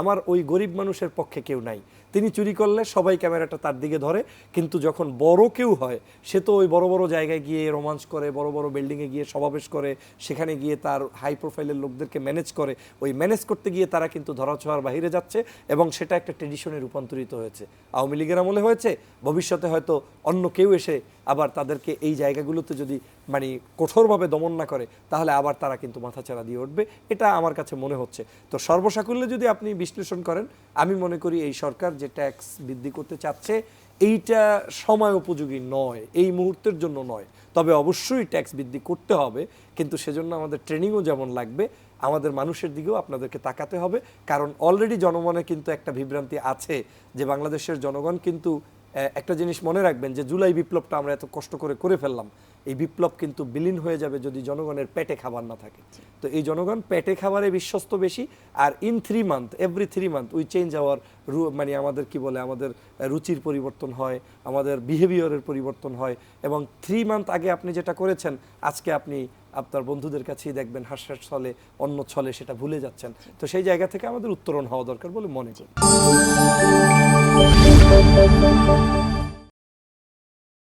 আমার ওই গরিব মানুষের পক্ষে কেউ নাই। তিনি চুরি করলে সবাই ক্যামেরাটা তার দিকে ধরে, কিন্তু যখন বড় কেউ হয়, সে তো ওই বড় বড় জায়গায় গিয়ে রোমাঞ্চ করে, বড় বড় বিল্ডিংয়ে গিয়ে সমাবেশ করে, সেখানে গিয়ে তার হাই প্রোফাইলের লোকদেরকে ম্যানেজ করে, ওই ম্যানেজ করতে গিয়ে তারা কিন্তু ধরাছোঁয়ার বাইরে যাচ্ছে এবং সেটা একটা ট্রেডিশনে রূপান্তরিত হয়েছে। আওয়ামী লীগের আমলে হয়েছে, ভবিষ্যতে হয়তো অন্য কেউ এসে আবার তাদেরকে এই জায়গাগুলোতে যদি মানে কঠোরভাবে দমন না করে, তাহলে আবার তারা কিন্তু মাথাচাড়া দিয়ে উঠবে, এটা আমার কাছে মনে হচ্ছে। তো সর্বসাকুল্যে যদি আপনি বিশ্লেষণ করেন, আমি মনে করি এই সরকার যে ট্যাক্স বৃদ্ধি করতে চাচ্ছে, এইটা সময় উপযোগী নয়, এই মুহূর্তের জন্য নয়। তবে অবশ্যই ট্যাক্স বৃদ্ধি করতে হবে, কিন্তু সেজন্য আমাদের ট্রেনিংও যেমন লাগবে, আমাদের মানুষের দিকেও আপনাদেরকে তাকাতে হবে, কারণ অলরেডি জনমনে কিন্তু একটা বিভ্রান্তি আছে যে বাংলাদেশের জনগণ কিন্তু একটা জিনিস মনে রাখবেন যে জুলাই বিপ্লবটা আমরা এত কষ্ট করে করে ফেললাম এই বিপ্লব কিন্তু বিলীন হয়ে যাবে যদি জনগণের পেটে খাবার না থাকে। তো এই জনগণ পেটে খাবারে বিশ্বস্ত বেশি আর in three month every three month we change our মানে আমাদের কি বলে আমাদের রুচির পরিবর্তন হয় আমাদের বিহেভিয়ারের পরিবর্তন হয় এবং থ্রি মান্থ আগে আপনি যেটা করেছেন আজকে আপনি আপনার বন্ধুদের কাছেই দেখবেন হাস্যার ছলে অন্য ছলে সেটা ভুলে যাচ্ছেন। তো সেই জায়গা থেকে আমাদের উত্তরণ হওয়া দরকার বলে মনে করি।